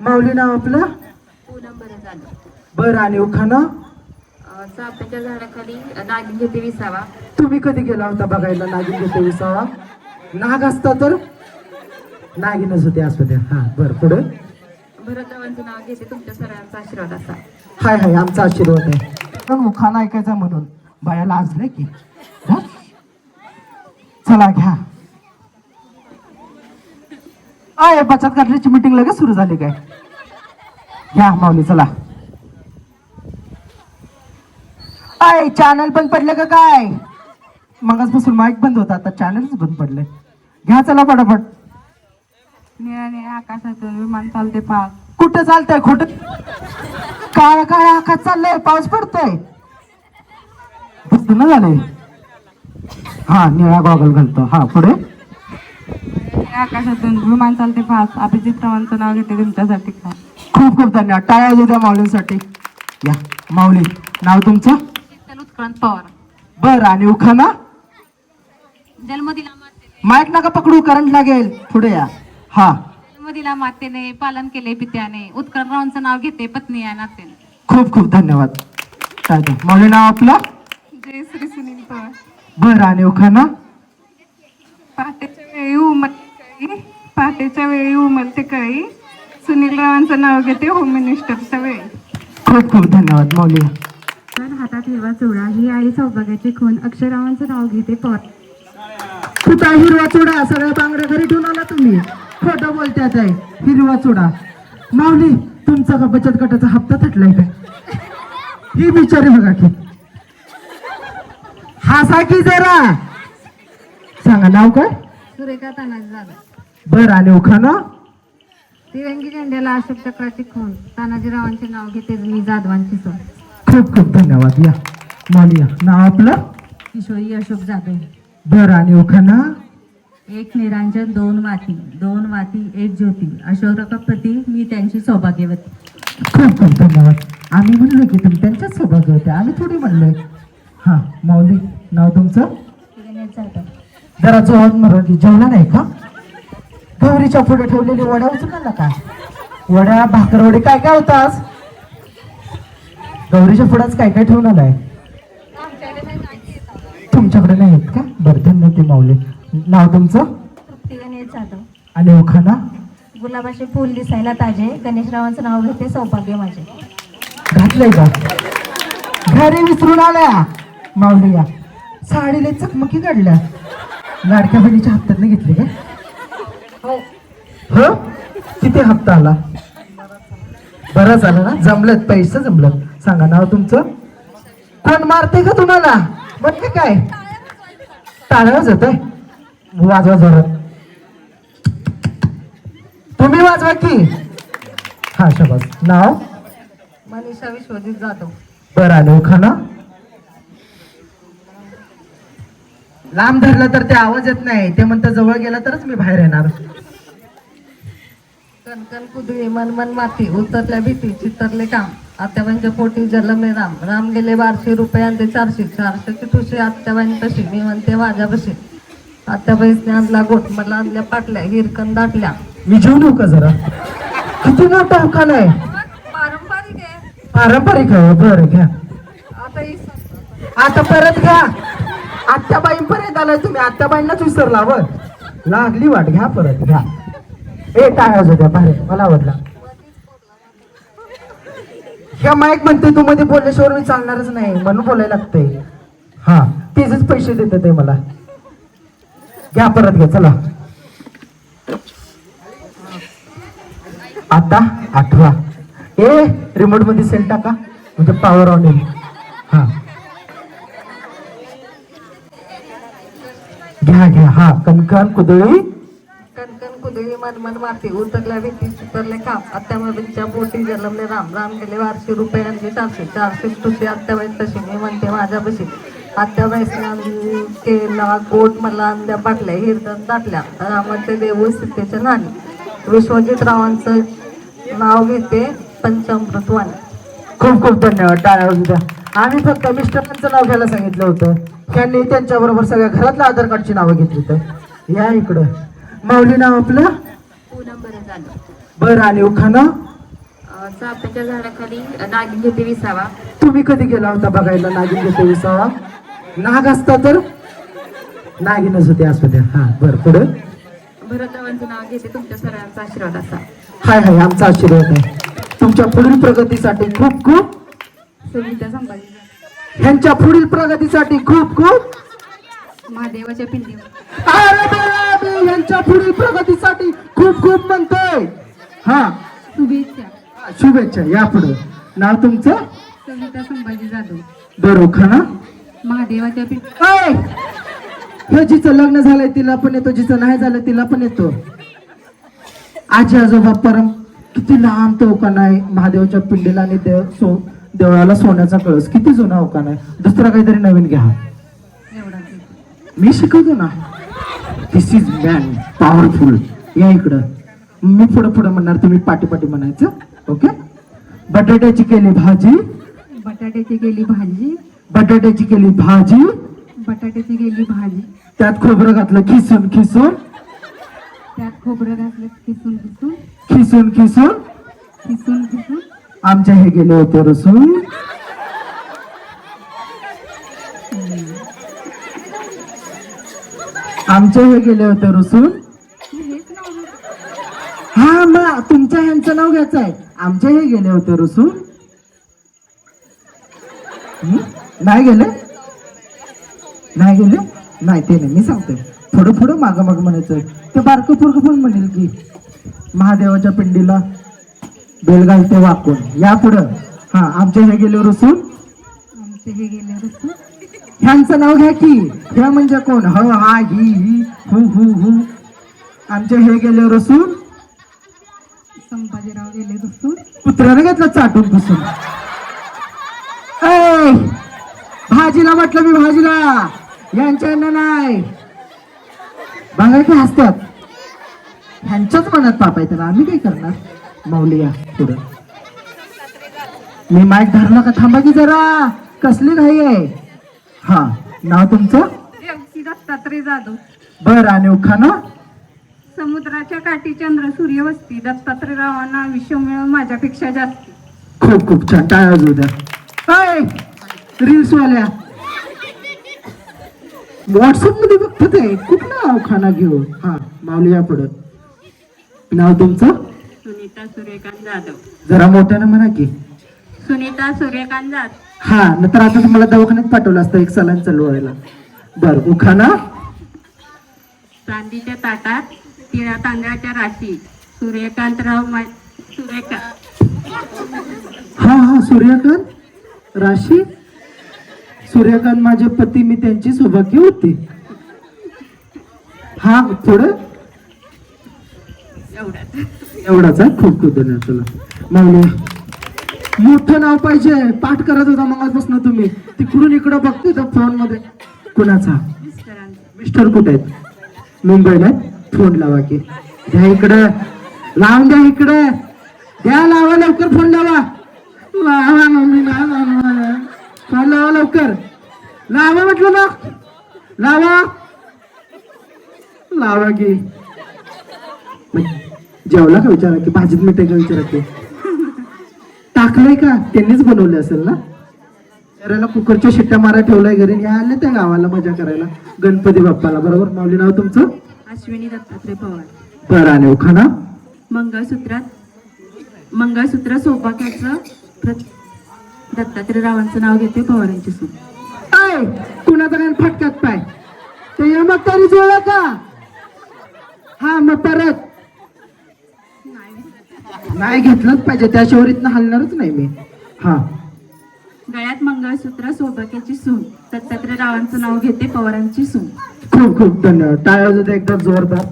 माऊली नाव आपलं? पूनम बरं झालं. बरं आणि उखाणा? अं, चाफ्याच्या झाडाखाली नागिन घेते विसावा. तुम्ही कधी गेला होता बघायला नागिन घेते विसावा? नाग असता तर? नागिनच होते असू द्या. हा बरं पुढे? भरतरावांचं नाव घेते तुमच्या सगळ्यांचा आशीर्वाद असा. हाय हाय आमचा आशीर्वाद आहे. पण उखाणा ऐकायचा म्हणून बायाला आजलंय की. हा? चला घ्या. आय बचत गटाची मीटिंग लगेच सुरू झाली काय? घ्या माऊली चला. आय चॅनल बंद पडलं का काय? मगाचपासून माईक बंद होता आता चॅनलच बंद पडलंय. घ्या चला फटाफट निळ्या निळ्या आकाशातून विमान चालते पाक कुठं चालतंय खोट? काळा काळा आकाश चाललंय पाऊस पडतोय. ना झालंय. हा निळा गॉगल घालतो. हा पुढे. आकाशातून विमान चालते पाक अभिजित रावांचं नाव घेते तुमच्यासाठी. काय खूप खूप धन्यवाद. टाळ्या द्या माऊलींसाठी. या माऊली नाव तुमचं? उत्क्रांत पवार. बर आणि उखाना जन्मदिला माईक नका पकडू करंट लागेल. पुढे या. हा. जन्मदिला मातेने पालन केले पित्याने. उत्क्रांत रावांचं नाव घेते पत्नी या नात्याने. खूप खूप धन्यवाद. माऊली नाव आपलं? जय श्री सुनील पवार. बर आणि उखाना पहाटेच्या वेळी उमलते कळी. पहाटेच्या वेळी उमलते कळी. सुनील रावांचं नाव घेते होम मिनिस्टरच्या वेळी. खूप खूप धन्यवाद माऊली हातात हिरवा चोळा ही आई सौभाग्याची खून. अक्षरावांचं नाव घेते पवार कुठं हिरवा चुडा? सगळ्या बांगड्या घरी ठेवून आला तुम्ही. खोटं बोलत्यात आहे हिरवा चुडा. माऊली तुमचा का बचत गटाचा हप्ता थटलाय काय? ही बिचारी बघा की. हसा की जरा. सांगा नाव काय? सुरेखा तानाजी झाला बर आणि उखाना तिरंगी झेंड्याला अशोक चक्राची खून तानाजीरावांचे नाव घेते मी जाधवांची सोन खूप खूप धन्यवाद. या. माऊली या नाव आपलं? किशोरी अशोक जाधव. बर आणि उखाना एक निरांजन दोन वाती दोन वाती एक ज्योती. अशोकप्रती मी त्यांची सौभाग्यवती. खूप खूप धन्यवाद. आम्ही म्हणलो की तुम्ही त्यांच्याच सौभाग्य होते आम्ही थोडी म्हणलोय. हा माऊली नाव तुमचं? जरा जोरात मराठी. जेवला नाही का? गौरीच्या पुढे ठेवलेली वड्या उचलला का? वड्या भाकरवडी काय काय होतं आज गौरीच्या पुढाच काय काय ठेवून आलाय? तुमच्याकडे नाही आहेत का? बरं धन्यवाद ते माऊली. नाव तुमचं? तृप्ती गणेश जाधव. आणि उखाना गुलाबाचे फूल दिसायला ताजे. गणेशरावांचं नाव घेते सौभाग्य माझे. घातलंय का? घरी विसरून आल्या. माऊली या. साडीला चकमकी काढल्या. लाडक्या बहिणीच्या हप्त्यातनं घेतली का? हो? किती हप्ता आला? बरं झालं ना? जमलं पैसे जमलं. सांगा नाव तुमचं. कोण मारते का तुम्हाला? म्हणजे काय? टाळ्याच येत वाजवा जोरात. तुम्ही वाजवा की. हा शबास. नाव? मनीषा विश्वजित जाधव. बरं आलं. खाना? लांब धरलं तर ते आवाज येत नाही. ते म्हणतं जवळ गेला तरच मी बाहेर येणार. कणकण कुदळी मन मन माती उतरल्या भीती चितरले काम. आत्याबाईंच्या पोटी जलमे राम. राम गेले बारशे रुपयांचे चारशे. चारशेची ठुशी आत्याबाईं तशी. मी म्हणते माझ्या बशी आत्याबाईसने आणला गोट मला आणल्या पाटल्या हिरकण दाटल्या. मी जेवू का जरा. किती मोठा हुकान आहे. पारंपरिक आहे. पारंपरिक आहे बरं घ्या. आता ही आता परत घ्या. आत्याबाई पर्यंत आलाय तुम्ही. आत्याबाईंनाच विसरला व लागली वाट. घ्या परत घ्या. ए टाळा होत्या बाहेर मला आवडला. ह्या माईक म्हणते तू मध्ये बोलल्याशिवाय मी चालणारच नाही. म्हणून बोलायला लागतंय. हा तेच पैसे देत ते मला. घ्या परत घ्या. चला. आता आठवा. ए रिमोटमध्ये सेल टाका. म्हणजे पॉवर ऑन येईल हा. घ्या घ्या. हा कणकण कुदळी. कणकण कुदळी मन मन माती उतरल्या भीती चितरले काम. आत्याबाईंच्या पोटी जलमले राम राम गेले बारशे रुपयांचे चारशे चारशे ठुशी आत्याबाई तशी मी म्हणते माझ्या बशी आत्याबाईसने केला गोट मला अंड्या पाटल्या हिरदन दाटल्या. रामाचे देऊ सीतेच्या नाणी. विश्वजित रावांचं नाव घेते पंचामृत वाणी. खूप खूप धन्यवाद. टाळ्या द्या. आम्ही फक्त मिस्टरांचं नाव घ्यायला सांगितलं होतं. त्यांनी त्यांच्या बरोबर सगळ्या घरातल्या आधार कार्डची नावं घेतली तर या इकडं. माऊली नाव आपलं? पूनम बरं झालं बर आणि उखाणा? चाफ्याच्या झाडाखाली नागिन घेते विसावा. तुम्ही कधी गेला होता बघायला नागिन घेते विसावा? नाग असता तर? नागिनच होते असू द्या. हा बर पुढे? भरतरावांचं नाव घेते तुमच्या सर्वांचा आशीर्वाद असा. हाय हाय आमचा आशीर्वाद आहे. तुमच्या पुढील प्रगतीसाठी खूप खूप संभाजी ह्यांच्या पुढील प्रगतीसाठी खूप खूप महादेवाच्या पिंडीवर. यांच्या पुढील प्रगतीसाठी खूप खूप म्हणतोय. हा. शुभेच्छा. शुभेच्छा. या पुढे. नाव तुमचं? सविता संभाजी जाधव. खाना महादेवाच्या पिंडी! हे जिचं लग्न झालंय तिला पण येतो. जिचं नाही झालं तिला पण येतो. आजी आजोबा परम किती लांब तो ओकान आहे. महादेवाच्या पिंडीला आणि देव सो देवळाला सोन्याचा कळस. किती जुना ओकान आहे दुसरा काहीतरी नवीन घ्या. मी शिकवतो ना. दिस इज मॅन पॉवरफुल या इकडं. मी पुढं पुढं म्हणणार तुम्ही पाठी पाठी म्हणायचं. ओके बटाट्याची केली भाजी. बटाट्याची गेली भाजी. बटाट्याची केली भाजी. बटाट्याची गेली भाजी. त्यात खोबरं घातलं खिसून खिसून. त्यात खोबरं घातलं किसून किसून खिसून खिसून. किसून किसून आमच्या हे गेले होते रसून. आमचे हे गेले होते रसून. हा मग तुमच्या ह्यांचं नाव घ्यायचं आहे. आमचे हे गेले होते रसून. नाही गेले? नाही गेले? नाही ते नाही. मी सांगते. थोडं थोडं मागं माग म्हणायचं. ते बारकं पोरगं पण म्हणेल की महादेवाच्या पिंडीला बेल घालते वाकून. या पुढं. हा आमचे हे गेले रसून आमचे हे गेले रसून ह्यांचं नाव घ्या की. हे म्हणजे कोण? ह हा ही ही हु हु हु. आमचे हे गेले रसून संभाजीराव गेले रसून कुत्र्याने घेतलं चाटून पुसून. ऐ, भाजीला म्हटलं मी भाजीला. यांच्या यांना नाही. बघा की हसतात ह्यांच्याच मनात पाप आहे त्याला आम्ही काय करणार? माऊली या पुढं. मी माईक धरला का? थांबा की जरा. कसली घाई आहे? हा नाव तुमचं? दत्तात्रय जाधव. बर आणि उखाना समुद्राच्या काठी चंद्र सूर्य वस्ती दत्तात्रयरावांना आयुष्य मिळून माझ्यापेक्षा जास्ती. खूप खूप छान. टाळ्या वाजवू द्या. रील्स वाल्या. व्हॉट्सअपमध्ये बघतो ते खूप नाव खाना घेऊ हा माऊली या पुढं. नाव तुमचं? सुनीता सूर्यकांत जाधव. जरा मोठ्यानं म्हणा की. सुनीता सूर्यकांत जाधव. हा नंतर आता तुम्हाला दवाखान्यात पाठवलं असतं एक सलान चालवायला बर उखाना चांदीच्या ताटात तिळा तांदळाच्या राशी. सूर्यकांतराव मा सूर्यकांत हा हा सूर्यकांत राशी. सूर्यकांत माझे पती मी त्यांची सौभाग्य होती. हा पुढे. एवढ्यात एवढाच आहे खूप खूप धन्यवाद तुला माऊली मोठं नाव पाहिजे. पाठ करत होता मगापासून तुम्ही. तिकडून इकडं बघतोय तर फोनमध्ये कुणाचा? मिस्टर कुठे आहेत? मुंबईला फोन लावा की. द्या इकडं. लावून द्या इकडं. द्या लावा लवकर फोन लावा. लावा मम्मी फोन लावा लवकर. लावा म्हटलं ना. लावा. लावा की. जेवला का विचारा की भाजीत मीठ आहे का विचारा की? टाकलंय का? त्यांनीच बनवले असेल ना? घराला कुकरच्या शिट्ट्या मारा ठेवलाय घरी आणि आले त्या गावाला मजा करायला. गणपती बाप्पाला बरोबर? माऊली नाव तुमचं? अश्विनी दत्तात्रय पवार. बरं आणि उखाणा? मंगळसूत्रात मंगळसूत्र सौभाग्याचं दत्तात्रय रावांचं नाव घेते पवारांची सून. ऐ कुणाचा काय फटक्यात पाय? ते या मग तरी जोडा का? हा मग परत नाही घेतलंच पाहिजे त्याशिवाय इथनं हलणारच नाही मी. हा. गळ्यात मंगळसूत्र सौभाग्याची सून. दत्तात्रय रावांचं नाव घेते पवारांची सून. खूप खूप धन्यवाद. टाळ्या एकदा जोरदार.